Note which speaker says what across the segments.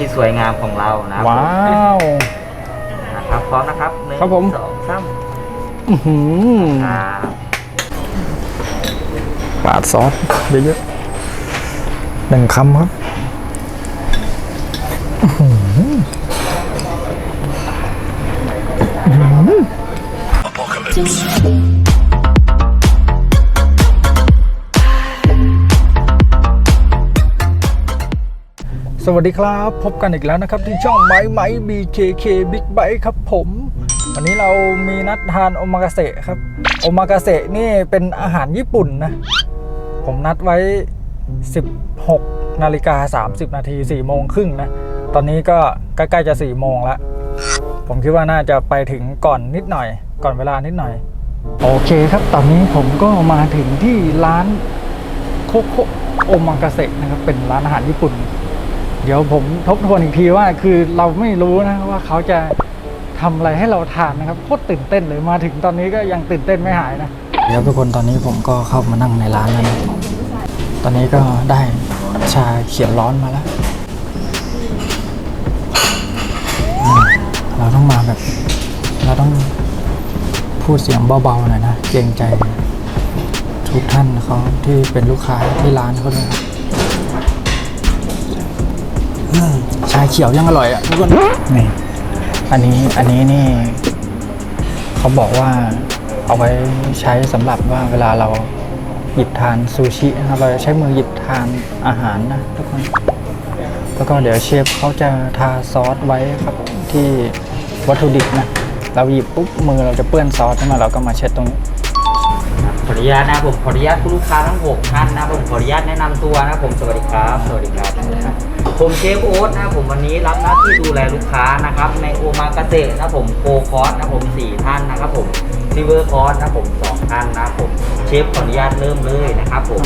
Speaker 1: ที่สวยงามของเรานะ
Speaker 2: ว้าว
Speaker 1: นะครับพร้อมนะครับหนึ่ง
Speaker 2: ครับผม
Speaker 1: สองสาม
Speaker 2: อื้อหือ
Speaker 1: ครับ
Speaker 2: ปาดซอสเยอะๆหนึ่งคำครับอื้อหือ สวัสดีครับ พบกันอีกแล้วนะครับ ที่ช่องไม้ไม้ BKK Big Bite ครับผม วันนี้เรามีนัดทานโอมากาเสะครับ โอมากาเสะนี่เป็นอาหารญี่ปุ่นนะ ผมนัดไว้ 16นาฬิกา30 นาที4โมงครึ่งนะ ตอนนี้ก็ใกล้ๆจะ 4 โมงแล้วผมคิดว่าน่าจะไปถึงก่อนนิดหน่อย ก่อนเวลานิดหน่อย โอเคครับ ตอนนี้ผมก็มาถึงที่ร้านโคโคโอมากาเสะนะครับ เป็นร้านอาหารญี่ปุ่น เดี๋ยวผมทบทวนอีกทีว่าคือเราไม่รู้นะว่าเขาจะทำอะไรให้เราทานนะครับโคตรตื่นเต้นเลยมาถึงตอนนี้ก็ยังตื่นเต้นไม่หายนะเดี๋ยวทุกคนตอนนี้ผมก็เข้ามานั่งในร้านแล้วนะตอนนี้ก็ได้ชาเขียวร้อนมาแล้วเราต้องมาแบบ เราต้องพูดเสียงเบาๆหน่อยนะเกรงใจทุกท่านเขาที่เป็นลูกค้าที่ร้านเขาด้วย ชาเขียวยังอร่อยอะทุกคนนี่อันนี้อันนี้นี่ เขาบอกว่าเอาไว้ใช้สำหรับว่าเวลาเราหยิบทานซูชินะครับเราจะใช้มือหยิบทานอาหารนะทุกคนแล้วก็เดี๋ยวเชฟเขาจะทาซอสไว้ครับที่วัตถุดิบนะ เราหยิบปุ๊บมือเราจะเปื้อนซอสขึ้นมาเราก็มาเช็ดตรงนี้
Speaker 1: ขออนุญาตนะผมขออนุญาตคุณลูกค้าทั้งหกท่านนะผมขออนุญาตแนะนำตัวนะผมสวัสดีครับสวัสดีครับ ผมเชฟโอ๊ตนะผมวันนี้รับหน้าที่ดูแลลูกค้านะครับในโอมากาเสะนะผมโคคอร์สนะผมสี่ท่านนะครับผมซิเวอร์คอร์สนะผมสองท่านนะผมเชฟขออนุญาตเริ่มเลยนะครับผม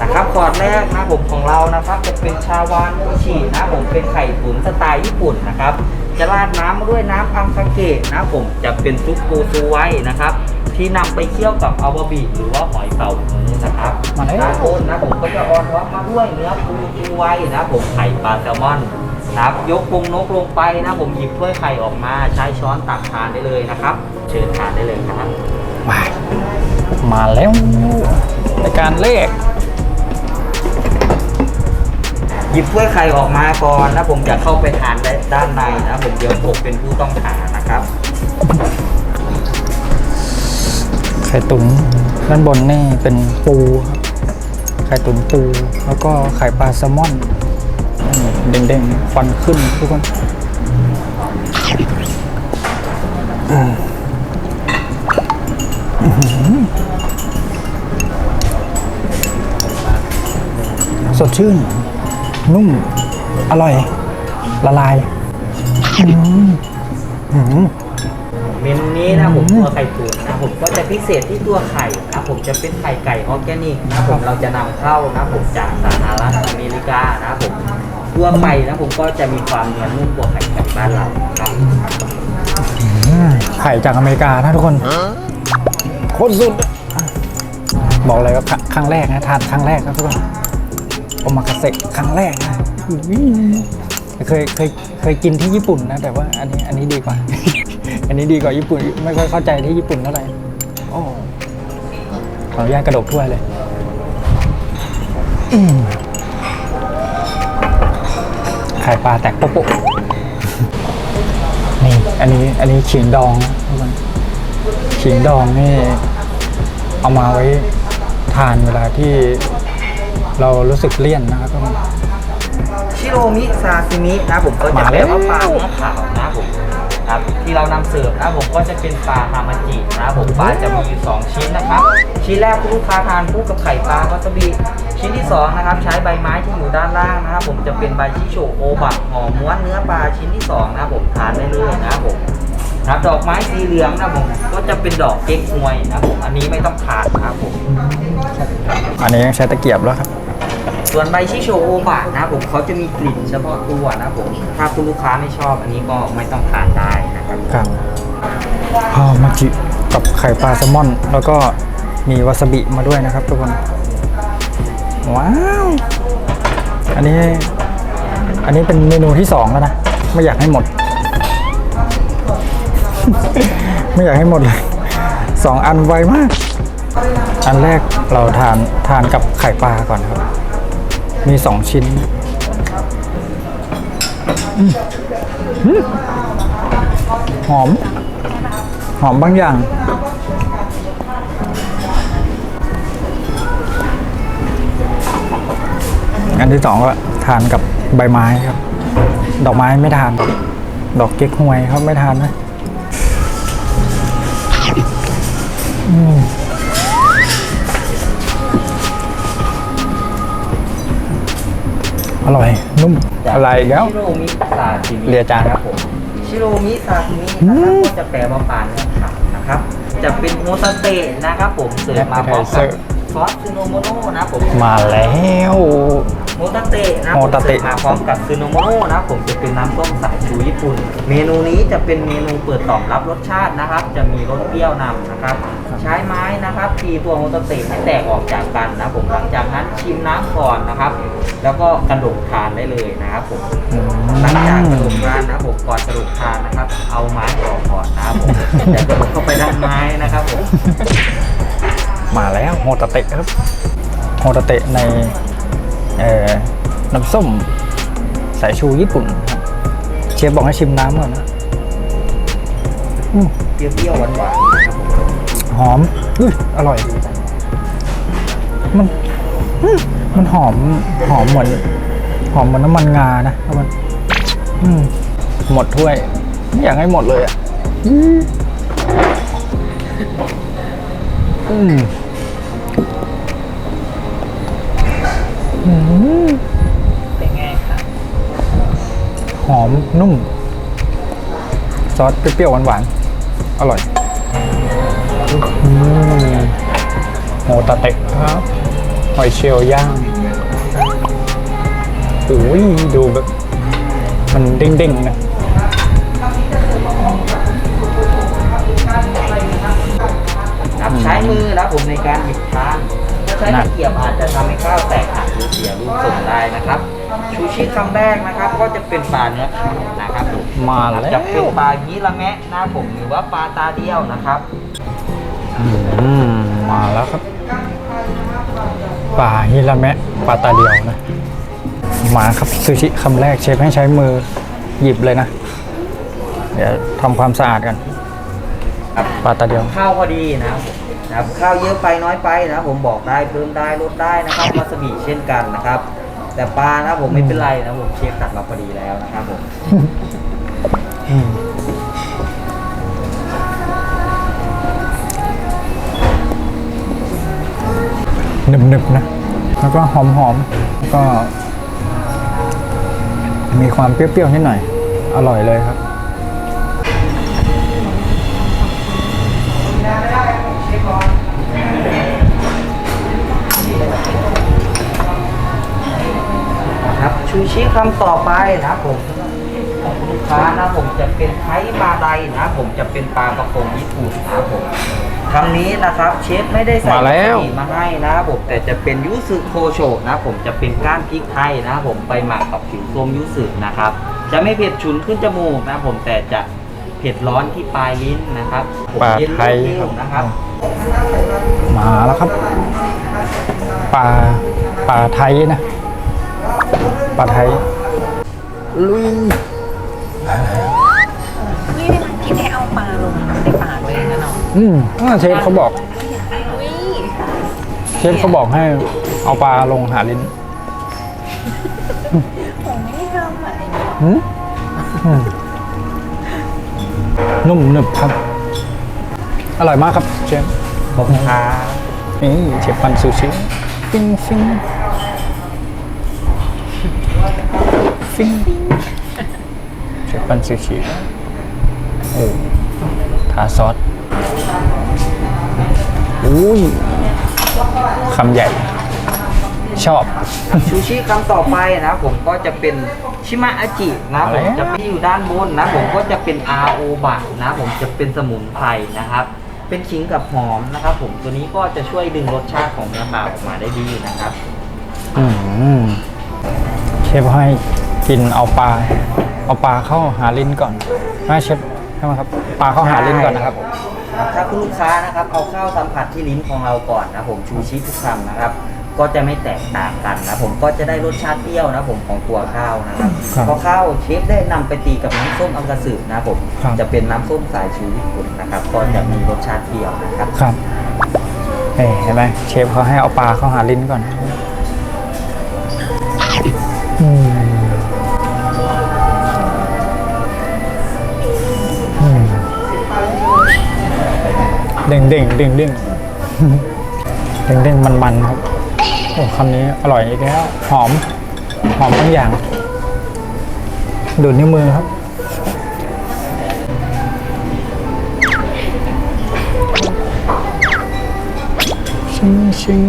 Speaker 1: นะครับคอร์สแรกนะผมของเรานะครับจะเป็นชาวานโมชินะผมเป็นไข่ตุ๋นสไตล์ญี่ปุ่นนะครับ จะราดน้ำมาด้วยน้ำอังคาเกะนะผมจะเป็นซุปปูซูไว้นะครับ ที่นำไปเคี่ยวกับอัลบาบิหรือว่าหอยเต่าฮื้อนะครับ
Speaker 2: มาแล้ว
Speaker 1: ด้านบนนะผมก็จะออนท็อปมาด้วยเนื้อปูชูไว้นะผมไข่ปลาแซลมอนนะครับยกกรงนกลงไปนะผมหยิบถ้วยไข่ออกมาใช้ช้อนตักทานได้เลยนะครับ เชิญทานได้เลยครับ
Speaker 2: มามาแล้วในการเลข
Speaker 1: หยิบถ้วยไข่ออกมาก่อนนะผมจะเข้าไปทานได้ด้านในนะผมเดี๋ยวผมเป็นผู้ต้องหานะครับ
Speaker 2: ไข่ตุ๋นด้านบนนี่เป็นปูครับไข่ตุ๋นปู แล้วก็ไข่ปลาแซลมอนนี่เด้งๆควันขึ้นทุกคนอืมอื้อหือสดชื่น นุ่ม อร่อย ละลายอืมอืม
Speaker 1: เมนูนี้นะผม
Speaker 2: อืม
Speaker 1: ตัวไข่ตุ๋น นะผมก็จะพิเศษที่ตัวไข่นะผมจะเป็นไข่ไก่ออร์แกนิกนะผมเราจะนำเข้านะผมจากสหรัฐอเมริกานะผมตัวไข่นะผมก็จะมีความเนื้อนุ่มกว่าไข่ไก่บ้านเราครับ
Speaker 2: อืมไข่จากอเมริกานะทุกคนโคตรสุด บอกเลยว่าครั้งครั้งแรกนะทานครั้งแรกครับทุกคนโอมากาเสะครั้งแรกนะอุ๊ยเคยเคยเคยกินที่ญี่ปุ่นนะ แต่ว่าอันนี้อันนี้ดีกว่า อันนี้ดีกว่าญี่ปุ่นไม่ค่อยเข้าใจที่ญี่ปุ่นเท่าไหร่โอ้ขออนุญาตกระดกถ้วยเลยอืมไข่ปลาแตกโป๊ะๆนี่อันนี้อันนี้ขิงดองนะทุกคนขิงดองนี่ เอามาไว้ทานเวลาที่เรารู้สึกเลี่ยนนะครับทุกคน
Speaker 1: ชิโรมิซาซิมินะผมก็จะ
Speaker 2: มาแล้
Speaker 1: เป็
Speaker 2: วน
Speaker 1: ว่าปลาเนื้อขาว นะครับที่เรานำเสิร์ฟนะผมก็จะเป็นปลาฮามาจินะผมปลาจะมีอยู่สองชิ้นนะครับ ชิ้นแรกคุณลูกค้าทานคู่กับไข่ปลาวาซาบิชิ้นที่สองนะครับใช้ใบไม้ที่อยู่ด้านล่างนะครับ ผมจะเป็นใบชิโชโอบะห่อม้วนเนื้อปลาชิ้นที่สองนะผมทานได้เลยนะครับผมครับดอกไม้สีเหลืองนะผมก็จะเป็นดอกเก๊กฮวยนะผมอันนี้ไม่ต้องทานนะครับผม
Speaker 2: อันนี้ยังใช้ตะเกียบแล้วครับ
Speaker 1: ส่วนใบชิโชโอบะนะผมเขาจะมีกลิ่นเฉพาะตัวนะผมถ้าคุณลูกค้าไม่ชอบอันนี้ก็ไม่ต้องทานได้นะครับ
Speaker 2: ครับข้าวมาจิกับไข่ปลาแซลมอน แล้วก็มีวาซาบิมาด้วยนะครับทุกคนว้าวอันนี้ อันนี้เป็นเมนูที่สองแล้วนะ ไม่อยากให้หมด ไม่อยากให้หมดเลยสองอันไวมาก อันแรกเราทานทานกับไข่ปลาก่อนครับ มีสองชิ้นหอม หอมบางอย่าง อันที่สองก็ทานกับใบไม้ครับ ดอกไม้ไม่ทาน ดอกเก๊กฮวยครับไม่ทานนะ อร่อย นุ่ม อะไรอีกแล้ว
Speaker 1: ชิโรมิซาชิมิ
Speaker 2: เรียจาน
Speaker 1: ครับผม ชิโรมิซาชิมินะครับก็จะแปลว่าปลาเนื้อขาวนะครับ จะเป็นโฮตาเตะนะครับผมเสิร์ฟมาพร้อมกับซอสซูโนโมโนะนะผม
Speaker 2: มาแล้ว
Speaker 1: โมตาเตะนะ
Speaker 2: โมตาเตะ
Speaker 1: ผมสิร์ฟมาพร้อมกับซึโนโมโนะนะผมจะเป็นน้ำส้มสายชูญี่ปุ่น เมนูนี้จะเป็นเมนูเปิดตอบรับรสชาตินะครับ จะมีรสเปรี้ยวนำนะครับ ใช้ไม้นะครับตีตัวโมตาเตะให้แตกออกจากกันนะผมหลังจากนั้นชิมน้ำก่อนนะครับ แล้วก็กระดกทานได้เลยนะครับผม
Speaker 2: อืม
Speaker 1: หลังจากกระดกทานนะครับผมก่อนกระดกทานนะครับ เอาไม้ออกก่อนนะครับผมอย่ากระดกเข้าไปด้านไม้นะครับผม
Speaker 2: มาแล้วโฮตาเตะครับโฮตาเตะในเอ่อน้ำส้มสายชูญี่ปุ่นครับเชฟบอกให้ชิมน้ำก่อนนะอืม
Speaker 1: เปรี้ยวๆหวานๆนะครับผม
Speaker 2: หอมอุ้ยอร่อย มันมันหอมหอมเหมือนหอมเหมือนน้ำมันงานะแล้วมันหมดถ้วย ไม่อยากให้หมดเลยอะอืมอือ
Speaker 1: เป็นไงครับ
Speaker 2: หอมนุ่ม ซอสเปรี้ยวๆหวานๆ อร่อย อืมโฮตาเตะครับหอยเชลล์ย่างโอ้ยดูแบบ มันเด้งๆนะ
Speaker 1: ครับใช้มือนะผมในการหยิบทานถ้าใช้ตะเกียบอาจจะทำให้ข้าวแตกหักหรือเสียรูปทรงได้นะครับ ชูชิคำแรกนะครับ ก็จะเป็นปลาเนื้อขาวนะครับผม
Speaker 2: มาแล้ว
Speaker 1: จะเป็นปลายีระแมะนะผมหรือว่าปลาตาเดียวนะครับ
Speaker 2: อื มมาแล้วครับปลาฮิราแมะปลาตาเดียวนะมาครับซูชิคำแรกเชฟให้ใช้มือหยิบเลยนะ เดี๋ยวทำความสะอาดกัน
Speaker 1: ครับ
Speaker 2: ปลาตาเดียว
Speaker 1: ข้าวพอดีนะครับนะครับข้าวเยอะไปน้อยไปนะผมบอกได้เพิ่มได้ลดได้นะครับวาซาบิเช่นกันนะครับ แต่ปลานะผมไม่เป็นไรนะผมเชฟตัดมาพอดีแล้วนะครับผม
Speaker 2: หนึบๆนะ แล้วก็หอมๆแล้วก็ มีความเปรี้ยวๆนิดหน่อย อร่อยเลยครับ
Speaker 1: ครับชูชิคำต่อไปนะครับผมของลูกค้านะผมจะเป็นไทมาไดนะผมจะเป็นปลากระพงญี่ปุ่นนะครับผม คำนี้นะครับเชฟไม่ได้ใส่
Speaker 2: มาแล้ว
Speaker 1: สีมาให้นะครับผมแต่จะเป็นยูสึโคโชะนะผมจะเป็นก้านพริกไทยนะครับผมไปหมักกับผิวส้มยูสึนะครับ จะไม่เผ็ดฉุนขึ้นจมูกนะผมแต่จะเผ็ดร้อนที่ปลายลิ้นนะครับผม
Speaker 2: ปลา
Speaker 1: เย็น
Speaker 2: ไทย
Speaker 1: เร็
Speaker 2: ครั
Speaker 1: ว
Speaker 2: บ
Speaker 1: ๆนะครับ
Speaker 2: มาแล้วครับปลาปลาไทยนะปลาไทยลุย อืมอ่าเชฟเขาบอก
Speaker 3: อุ้ย
Speaker 2: เชฟเขาบอกให้เอาปลาลงหาลิ้น
Speaker 3: ผมไม่ได้ทำอะไอ้
Speaker 2: หืมอืมนุ่มหนึบครับ อร่อยมากครับเชฟ
Speaker 1: ขอบคุณครับ
Speaker 2: นี่เชฟปันซูชิฟิงฟิงฟิงเชฟปันซูชิโอ้ทาซอส อุ้ยคำใหญ่ ชอบ
Speaker 1: ชูชิคำต่อไปนะ ผมก็จะเป็นชิมะอาจินะ ผม
Speaker 2: อะไร
Speaker 1: จะไปอยู่ด้านบนนะ ผมก็จะเป็นอาโอบะนะ ผมจะเป็นสมุนไพรนะครับ เป็นขิงกับหอมนะครับ ผมตัวนี้ก็จะช่วยดึงรสชาติของเนื้อปลาออกมาได้ดีนะครับ
Speaker 2: อืมเชฟให้กินเอาปลาเอาปลาเข้าหาลิ้นก่อนนะเชฟใช่ไหมครับปลาเข้าหาลิ้นก่อนนะครับ
Speaker 1: ครับถ้าคุณลูกค้านะครับเอาข้าวสัมผัสที่ลิ้นของเราก่อนนะผมชูชีพทุกคำนะครับ ก็จะไม่แตกต่างกันนะผมก็จะได้รสชาติเปรี้ยวนะผมของตัวข้าวนะครับ
Speaker 2: ครับ
Speaker 1: เพราะข้าวเชฟได้นำไปตีกับน้ำส้มอังกะสึนะผม
Speaker 2: ครับ
Speaker 1: จะเป็นน้ำส้มสายชูญี่ปุ่นนะครับ ก็จะมีรสชาติเปรี้ยวนะครับ
Speaker 2: ครับเอ้เห็นไหมเชฟเขาให้เอาปลาเข้าหาลิ้นก่อน อืม เด้งเด้งเด้งเด้งเด้งเด้งมันมันครับโอ้คำนี้อร่อยอีกแล้วหอม หอมทั้งอย่าง ดูดนิ้วมือครับชิงชิง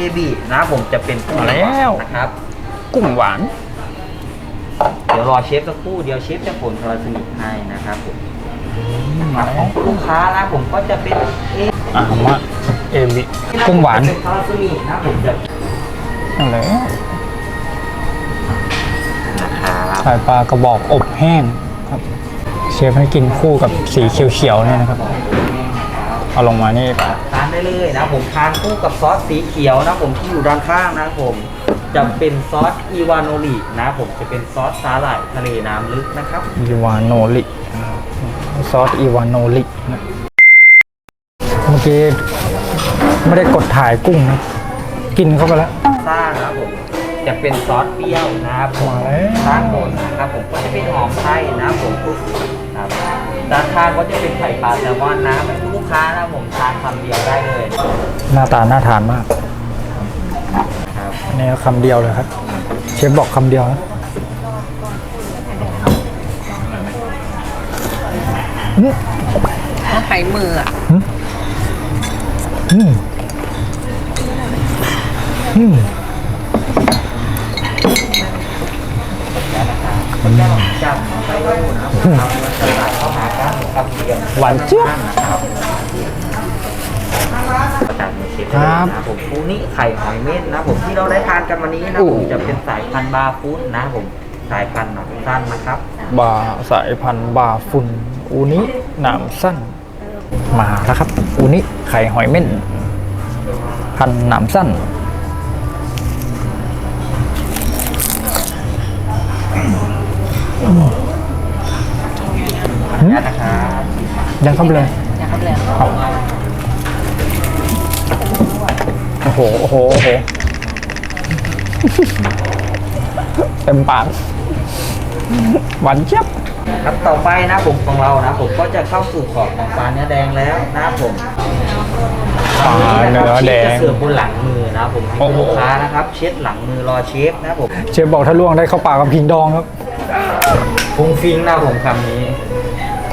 Speaker 2: อ
Speaker 1: บีนะผมจะเป็นกุ้ง
Speaker 2: มาแล้ว
Speaker 1: นะครับ
Speaker 2: กุ้งหวาน
Speaker 1: เดี๋ยวรอเชฟสักครู่เดี๋ยวเชฟจะผลทรสนิทให้นะครับผมมาของลูกค้านะผมก็จะเป็นเอ
Speaker 2: อะมาเอบิกุ้งหวาน
Speaker 1: เป็นทรสนิทนะผมจะ
Speaker 2: อะไร
Speaker 1: นะครับ
Speaker 2: ใส่ปลากระบอกอบแห้งครับ เชฟให้กินคู่กับสีเขียวๆเนี่ยนะครับ เอาลงมานี่
Speaker 1: ทาน ได้เลยนะผมทานคู่กับซอสสีเขียวนะผมที่อยู่ด้านข้างนะผมจะเป็นซอสอีวานโนรินะผมจะเป็นซอสสาหร่ายทะเลน้ำลึกนะครับ
Speaker 2: อีวานโนลิซอสอีวานโนลินะเมื่อกี้ไม่ได้กดถ่ายกุ้งนะกินเข้าไปแล้ว
Speaker 1: ซ่านะครับผมจะเป็นซอสเปรี้ยวนะครับผม
Speaker 2: มาแล้ว
Speaker 1: ด้านบนนะครับผมก็จะเป็นหอมไทยนะครับผมทุกครับ ด้านข้างก็จะเป็นไข่ปลาแซลมอนนะเป็นลูกค้านะผมทานคำเดียวได้เลย
Speaker 2: หน้าตาน่าทานมาก
Speaker 1: ครับ
Speaker 2: อันนี้คำเดียวเลยครับ เชฟบอกคำเดียวนะอืม
Speaker 3: ถ้าใช้มืออะ
Speaker 2: อืมอืม
Speaker 1: มันจะจับไปก็อยู่นะครับผม หวา
Speaker 2: นเจี๊ยบ
Speaker 1: นะครับประจำในเชฟ
Speaker 2: ครับ
Speaker 1: นะผมฟูนี่ไข่หอยเม่นนะผมที่เราได้ทานกันวันนี้นะ
Speaker 2: โอ้
Speaker 1: ผมจะเป็นสายพันธุ์บาฟูนนะผมสายพันธุ์หนอนสั้นนะครับ
Speaker 2: บาสายพันธุ์บาฟุนอูนิหนามสั้น มาแล้วครับ อูนิไข่หอยเม่น พันธุ์หนามสั้น
Speaker 1: นี่นะครับ
Speaker 2: ยังเข้าไปเลย
Speaker 3: อยากเขาเลย
Speaker 2: ครับโอ้โห โอ้โห โอ้โห เต็มปาก หวานเจี๊ยบ
Speaker 1: ครับต่อไปนะผมของเรานะ ผมก็จะเข้าสู่ขอบของปลาเนื้อแดงแล้วนะครับผม
Speaker 2: ปลาเนื้อแดง
Speaker 1: จะเสิร์ฟบนหลังมือนะครับผมให้
Speaker 2: โอ้โห
Speaker 1: ลูกค้านะครับ เช็ดหลังมือรอเชฟนะครับผม
Speaker 2: เชฟบอกถ้าล่วงได้เข้าปากกับพิงดองครับ
Speaker 1: ฟุ้งฟิ้งนะครับผมคำนี้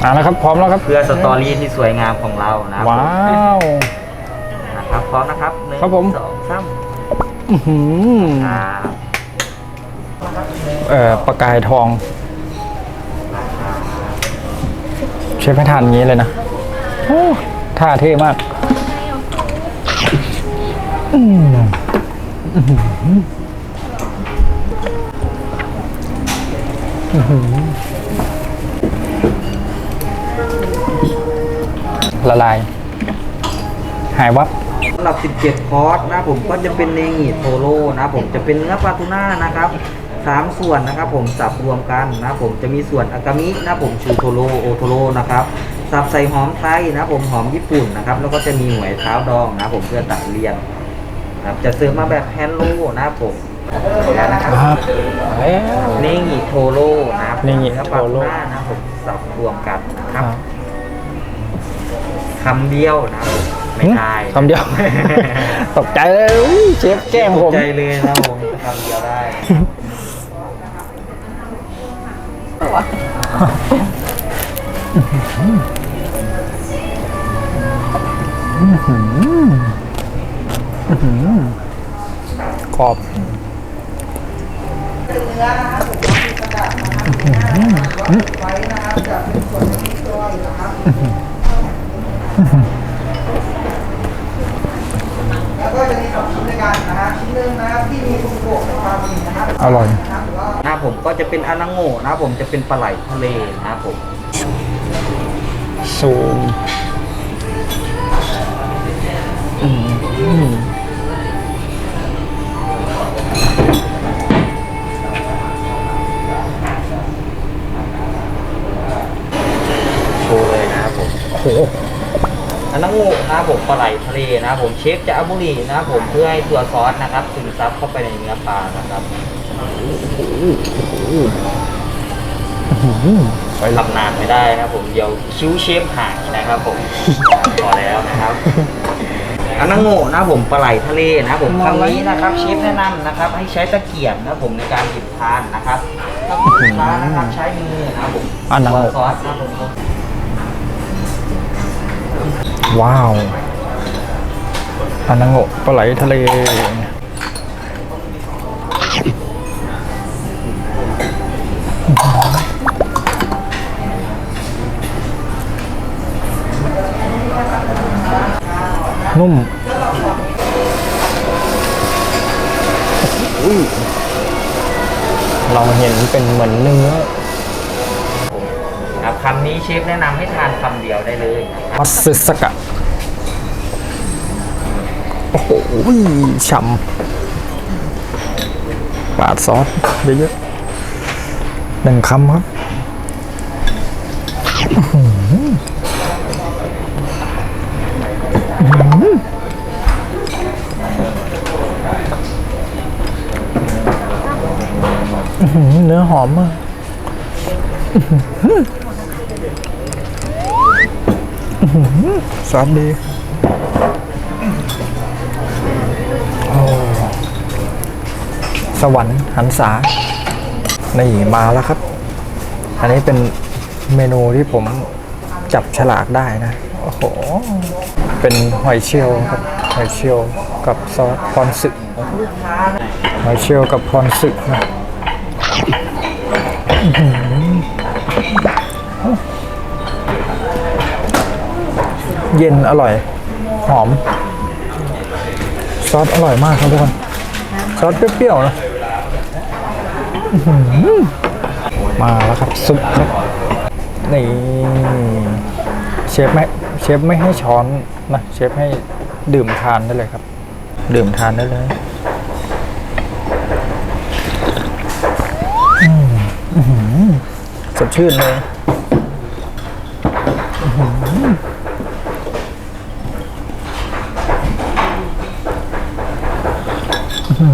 Speaker 2: อ่าแล้วครับพร้อมแล้วครับ
Speaker 1: เพื่อสตอรี่ที่สวยงามของเรานะครับ
Speaker 2: ว้าว
Speaker 1: นะครับพร้อมนะครับหนึ่ง
Speaker 2: ครับผม
Speaker 1: สองสาม
Speaker 2: อื้อหือ
Speaker 1: ครับ
Speaker 2: เอ่อประกายทอง เชฟให้ทานอย่างนี้เลยนะโอ้ท่าเท่มากอืมอื้อหืออื้อหือ ละลาย หายวับ
Speaker 1: สำหรับ 17 คอร์สนะผมก็จะเป็นเนงิโทโร่นะผมจะเป็นเนื้อปลาทูน่านะครับสามส่วนนะครับผมสับรวมกันนะผมจะมีส่วนอากามินะผมชูโทโร่โอโทโร่นะครับสับใส่หอมไทยนะผมหอมญี่ปุ่นนะครับแล้วก็จะมีหวยเท้าดองนะผมเพื่อตัดเลี่ยนนะครับจะเสิร์ฟมาแบบแฮนด์โลนะครับผมนะครับ
Speaker 2: ครับมาแล้ว
Speaker 1: เนงิโทโร่นะครับ
Speaker 2: เนงิ
Speaker 1: เนื้อปลา
Speaker 2: โทโร่
Speaker 1: ทูน่านะผมสับรวมกันนะครับ
Speaker 2: ครับ
Speaker 1: คำเดียวนะครับผมไม่ได้
Speaker 2: คำเดียว ตกใจเลยอุ๊ยเชฟแกล้งผม
Speaker 1: ตใจเลยนะผมคำเดียวได้
Speaker 2: ขอบ
Speaker 4: แล้วก็จะมีสองชิ้นด้วยกันนะฮะชิ้นหนึ่งนะครับที่มีคุณโกะกับความมีนะครับ
Speaker 2: อร่อย
Speaker 1: นะครับผมก็จะเป็นอานาโงะนะครับผมจะเป็นปลาไหลทะเลนะครับผม
Speaker 2: ซูมอืม
Speaker 1: นาโงะนะครับผมปลาไหลทะเลนะครับผมเชฟจะเอาบุหรี่นะครับผมเพื่อให้ตัวซอสนะครับซึมซับเข้าไปในเนื้อปลานะครับไปทำนานไม่ได้นะครับผมเดี๋ยวคิ้วเชฟหายนะครับผมพอแล้วนะครับอันนั้นโง่นะครับผมปลาไหลทะเลนะครับผมครั้งนี้นะครับเชฟแนะนำนะครับ ให้ใช้ตะเกียบนะครับผมในการหยิบทานนะครับถ้าคุณลูกค้านะครับใช้มือนะครับผม
Speaker 2: อันนั้น
Speaker 1: ตัว
Speaker 2: โง่
Speaker 1: ซอสนะครับผม
Speaker 2: ว้าวอานาโงะปลาไหลทะเลนุ่มเราเห็นเป็นเหมือนเนื้อำ
Speaker 1: นี้เชฟแนะนำให้ทานคำเดียวได้เลย
Speaker 2: มัสึสกะ โอ้โหฉ่ำปาดซอสเยอะๆหนึ่งคำครับเนื้อหอมมาก ซอสดีสวรรค์หันษานี่มาแล้วครับ อันนี้เป็นเมนูที่ผมจับฉลากได้นะ โอ้โห เป็นหอยเชลล์ครับ หอยเชลล์กับซอสพรสึกหอยเชลล์กับพรสึกนะ เย็นอร่อย หอม ซอสอร่อยมากครับทุกคน ซอสเปรี้ยวๆนะมาแล้วครับซุปครับนี่เชฟไม่เชฟไม่ให้ช้อนนะเชฟให้ดื่มทานได้เลยครับ ดื่มทานได้เลยอืมอื้อหือสดชื่นเลย อร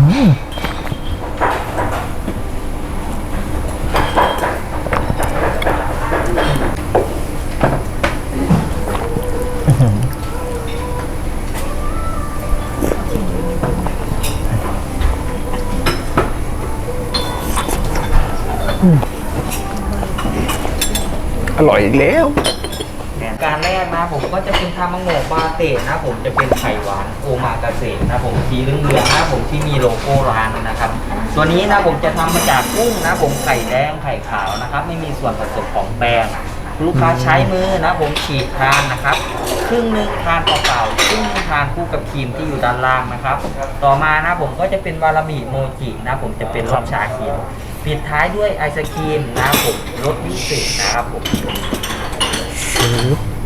Speaker 2: ่อยอีกแล้ว
Speaker 1: การแรกนะผมก็จะเป็นทามังโงะบาเตะนะผมจะเป็นไข่หวานโอมากาเสะนะผมสีเหลืองๆนะผมที่มีโลโก้ร้านนะครับ ตัวนี้นะผมจะทำมาจากกุ้งนะผมไข่แดงไข่ขาวนะครับ ไม่มีส่วนผสมของแป้งลูกค้าใช้มือนะผมฉีกทานนะครับครึ่งหนึงทานเปล่าๆครึ่งนึงทานคู่กับครีมที่อยู่ด้านล่างนะครับ ต่อมานะผมก็จะเป็นวารามิโมจินะผมจะเป็นรสชาเขียวปิดท้ายด้วยไอศครีมนะผมรสพิเศษนะครับผม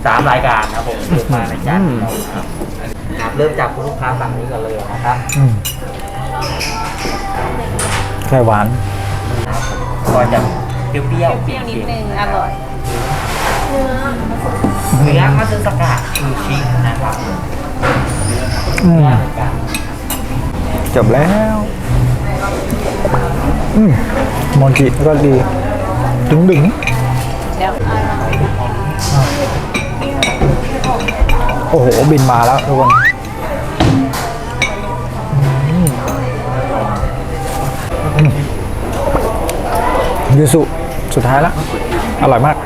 Speaker 1: สามรายการนะครับผมเลือกมาในจานของเราครับครับเริ่มจากคุณลูกค้าฝั่งนี้กันเลยนะครับ
Speaker 2: อืมไข่หวาน
Speaker 1: ก็จะเปรี้ยวๆ
Speaker 3: เปรี้ยวนิดนึงอร่อย
Speaker 1: เนื้อมัตสึสกะคือชินะครับ
Speaker 2: อืม
Speaker 1: เนื้อเหมือนกัน
Speaker 2: จบแล้ว อืมมอนจิก็ดีดึงดึง
Speaker 3: เโอ้
Speaker 2: โห บินมาแล้วทุกคนอืมอืมยูสุสุดท้ายแล้ว อร่อยมาก